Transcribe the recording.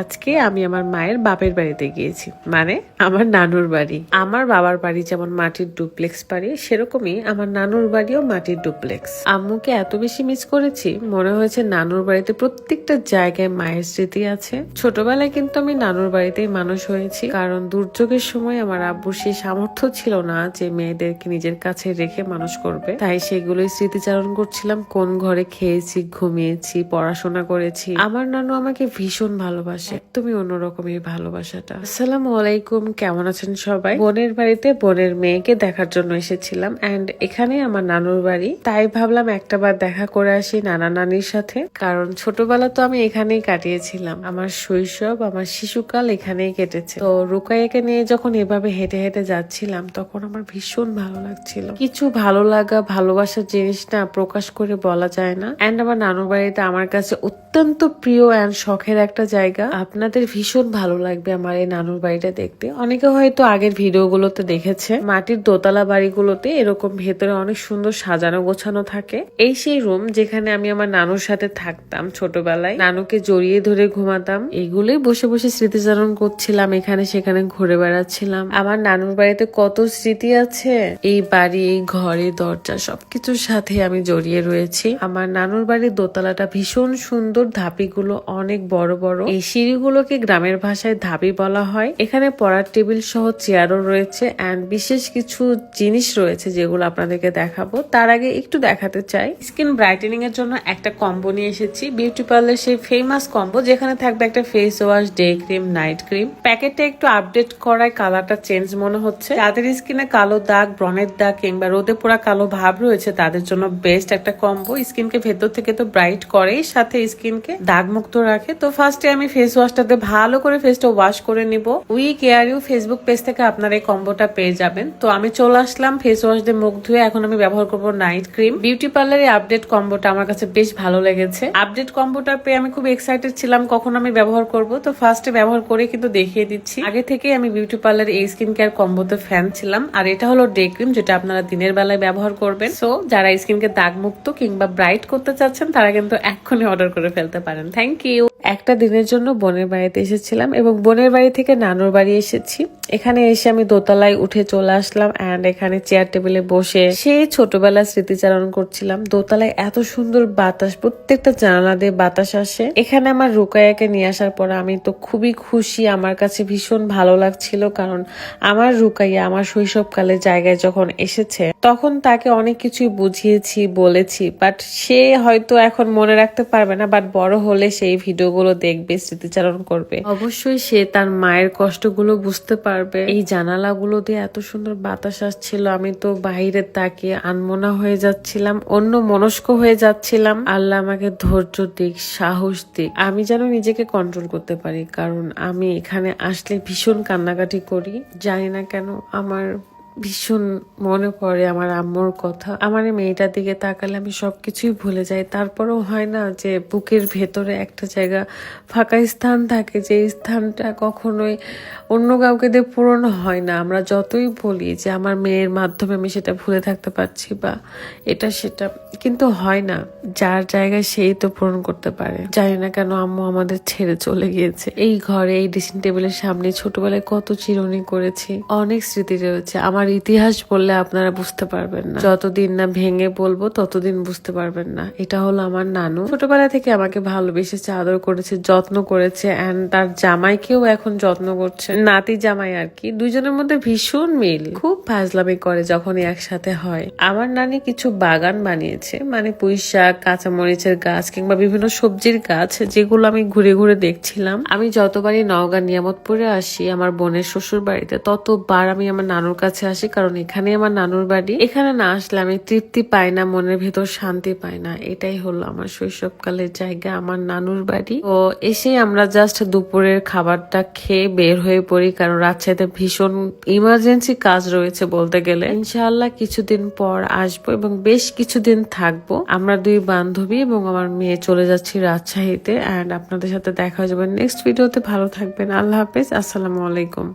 আজকে আমি আমার মায়ের বাপের বাড়িতে গিয়েছি। মানে আমার নানুর বাড়ি। আমার বাবার বাড়ি যেমন মাটির ডুপ্লেক্স বাড়ি, সেরকমই আমার নানুর বাড়িও মাটির ডুপ্লেক্স। আম্মুকে এত বেশি মিস করেছি, মনে হয়েছে নানুর বাড়িতে প্রত্যেকটা জায়গায় মায়ের স্মৃতি আছে। ছোটবেলায় কিন্তু আমি নানুর বাড়িতেই মানুষ হয়েছি, কারণ দুর্যোগের সময় আমার আব্বুর সেই সামর্থ্য ছিল না যে মেয়েদেরকে নিজের কাছে রেখে মানুষ করবে। তাই সেগুলোই স্মৃতিচারণ করছিলাম, কোন ঘরে খেয়েছি, ঘুমিয়েছি, পড়াশোনা করেছি। আমার নানু আমাকে ভীষণ ভালোবাসে। তুমি অন্যরকম এই ভালোবাসাটা। আসসালামু আলাইকুম কেমন আছেন সবাই? বোনের বাড়িতে বোনের মেয়েকে দেখার জন্য এসেছিলাম এন্ড এখানে আমার নানুর বাড়ি। তাই ভাবলাম একটা বার দেখা করে আসি নানা নানির সাথে কারণ ছোটবেলা তো আমি এখানেই কাটিয়েছিলাম। আমার শৈশব আমার শিশুকাল এখানেই কেটেছে। তো রুকাইয়াকে নিয়ে যখন এভাবে হেঁটে হেঁটে যাচ্ছিলাম তখন আমার ভীষণ ভালো লাগছিল। কিছু ভালো লাগা ভালোবাসার জিনিস না প্রকাশ করে বলা যায় না। এন্ড আমার নানুর বাড়িটা আমার কাছে অত্যন্ত প্রিয় অ্যান্ড শখের একটা জায়গা। আপনাদের ভীষণ ভালো লাগবে আমার এই নানুর বাড়িটা দেখতে। অনেকে হয়তো আগের ভিডিওগুলোতে দেখেছে, মাটির দোতলা বাড়িগুলোতে এরকম ভেতরে অনেক সুন্দর সাজানো গোছানো থাকে। এই সেই রুম যেখানে আমি আমার নানুর সাথে থাকতাম ছোটবেলায়। নানুকে জড়িয়ে ধরে ঘুমাতাম। এগুলোই বসে বসে স্মৃতিচারণ করছিলাম, এখানে সেখানে ঘুরে বেড়াচ্ছিলাম। আমার নানুর বাড়িতে কত স্মৃতি আছে? এই বাড়ি, এই ঘরে, দরজা সবকিছুর সাথে আমি জড়িয়ে রয়েছি। আমার নানুর বাড়ির দোতলাটা ভীষণ সুন্দর ধাপিগুলো অনেক বড় বড়। এই সিঁড়িগুলোকে গ্রামের ভাষায় ধাপি বলা হয়। এখানে পড়ার টেবিল সহ চেয়ারও রয়েছে অ্যান্ড বিশেষ কিছু জিনিস রয়েছে যেগুলো আপনাদেরকে দেখাবো। তার আগে একটু দেখাতে চাই। স্কিন ব্রাইটেনিং এর জন্য একটা কম্বো নিয়ে এসেছি। বিউটি পার্লার সেই ফেমাস কম্বো যেখানে থাকবে একটা face wash day cream night cream প্যাকেটটা একটু আপডেট করায় কালারটা চেঞ্জ মনে হচ্ছে। যাদের স্কিনে কালো দাগ, ব্রণের দাগ কিংবা রোদে পোড়া কালো ভাব রয়েছে, তাদের জন্য বেস্ট একটা কম্বো। স্কিনকে ভেতর থেকে তো ব্রাইট করেই, সাথে স্কিনকে দাগ মুক্ত রাখে। তো ফার্স্টে আমি ফেস ওয়াশটাতে ভালো করে ফেসটা ওয়াশ করে নিব। We care you Facebook page থেকে আপনার এই কম্বোটা পেয়ে যাবেন। তো আমি চলে আসলাম ফেস ওয়াশ দিয়ে মুখ ধুয়ে। এখন আমি ব্যবহার করব নাইট ক্রিম বিউটি পার্লার পার্লারের আপডেট কম্বোটা আমার কাছে বেশ ভালো লেগেছে। আপডেট কম্বোটা পেয়ে আমি খুব এক্সাইটেড ছিলাম কখন আমি ব্যবহার করব। তো ফার্স্টে ব্যবহার করে কিন্তু দেখিয়ে দিচ্ছি। আগে থেকে আমি বিউটি পার্লার এই স্কিন কেয়ার কম্বোতে ফ্যান ছিলাম। আর এটা হলো ডে ক্রিম যেটা আপনারা দিনের বেলায় ব্যবহার করবেন। সো যারা স্কিনকে দাগ মুক্ত কিংবা ব্রাইট করতে চাচ্ছেন, তারা কিন্তু এক্ষুনি অর্ডার করে ফেলতে পারেন থ্যাংক ইউ একটা দিনের জন্য বোনের বাড়িতে এসেছিলাম এবং বোনের বাড়ি থেকে নানুর বাড়ি এসেছি। এখানে এসে আমি দোতলায় উঠে চলে আসলাম অ্যান্ড এখানে চেয়ার টেবিলে বসে সেই ছোটবেলা স্মৃতিচারণ করছিলাম। দোতলায় এত সুন্দর বাতাস, প্রত্যেকটা জানালা দিয়ে বাতাস আসে। এখানে আমার রুকায়াকে নিয়ে আসার পর আমি তো খুবই খুশি, আমার কাছে ভীষণ ভালো লাগছিল কারণ আমার রুকাইয়া আমার শৈশবকালে জায়গায় যখন এসেছে, তখন তাকে অনেক কিছুই বুঝিয়েছি, বলেছি বাট সে হয়তো এখন মনে রাখতে পারবে না বাট বড় হলে সেই ভিডিওগুলো দেখবে, স্মৃতিচারণ করবে। অবশ্যই সে তার মায়ের কষ্টগুলো বুঝতে পারবে। এই জানালাগুলো দিয়ে এত সুন্দর বাতাস আসছিল, আমি তো বাইরে তাকিয়ে আনমনা হয়ে যাচ্ছিলাম, অন্য মনস্ক হয়ে যাচ্ছিলাম। আল্লাহ আমাকে ধৈর্য দিক, সাহস দিক, আমি যেন নিজেকে কন্ট্রোল করতে পারি। কারণ আমি এখানে আসলে ভীষণ কান্নাকাটি করি। জানি না কেন আমার ভীষণ মনে পড়ে আমার আম্মুর কথা। আমার এই মেয়েটার দিকে তাকালে আমি সব কিছুই ভুলে যাই। তারপরেও হয় না যে বুকের ভেতরে একটা জায়গা, ফাঁকা স্থান থাকে, যে স্থানটা কখনোই অন্য কাউকে দিয়ে পূরণ হয় না। আমরা যতই বলি যে আমার মেয়ের মাধ্যমে আমি সেটা ভুলে থাকতে পারছি বা এটা সেটা, কিন্তু হয় না। যার জায়গায় সেই তো পূরণ করতে পারে। জানি না কেন আম্মু আমাদের ছেড়ে চলে গিয়েছে। এই ঘরে, এই ড্রেসিং টেবিলের সামনে ছোটবেলায় কত চিরুনি করেছি। অনেক স্মৃতি রয়েছে। আমার ইতিহাস বললে আপনারা বুঝতে পারবেন না। যতদিন না ভেঙে বলব, ততদিন বুঝতে পারবেন না। এটা হলো আমার নানু। ছোটবেলা থেকে আমাকে ভালোবেসেছে, আদর করেছে, যত্ন করেছে অ্যান্ড তার জামাইকেও এখন যত্ন করছে। নাতি জামাই আর কি। দুইজনের মধ্যে ভীষণ মিল। খুব ফাজলামি করে যখনই একসাথে হয়। আমার নানি কিছু বাগান বানিয়েছে মানে পুঁই শাক, কাঁচামরিচের গাছ, কিংবা বিভিন্ন সবজির গাছ, যেগুলো আমি ঘুরে ঘুরে দেখছিলাম। আমি যতবারই নওগাঁ নিয়ামতপুরে আসি, আমার বোনের শ্বশুর বাড়িতে ততবার আমি আমার নানুর কাছে আসি, কারণ এখানে আমার নানুর বাড়ি। এখানে না আসলে আমি তৃপ্তি পাই না, মনের ভেতর শান্তি পাই না। এটাই হলো আমার শৈশবকালের জায়গা, আমার নানুর বাড়ি। তো এসে আমরা জাস্ট দুপুরের খাবারটা খেয়ে বের হয়ে পড়ি, কারণ রাজশাহীতে ভীষণ ইমার্জেন্সি কাজ রয়েছে বলতে গেলে। ইনশাআল্লাহ কিছুদিন পর আসব এবং বেশ কিছুদিন থাকব। আমরা দুই বান্ধবী এবং আমার মেয়ে চলে যাচ্ছি রাজশাহীতে অ্যান্ড আপনাদের সাথে দেখা হয়ে যাবে নেক্সট ভিডিওতে ভালো থাকবেন, আল্লাহ হাফেজ, আসসালামু আলাইকুম।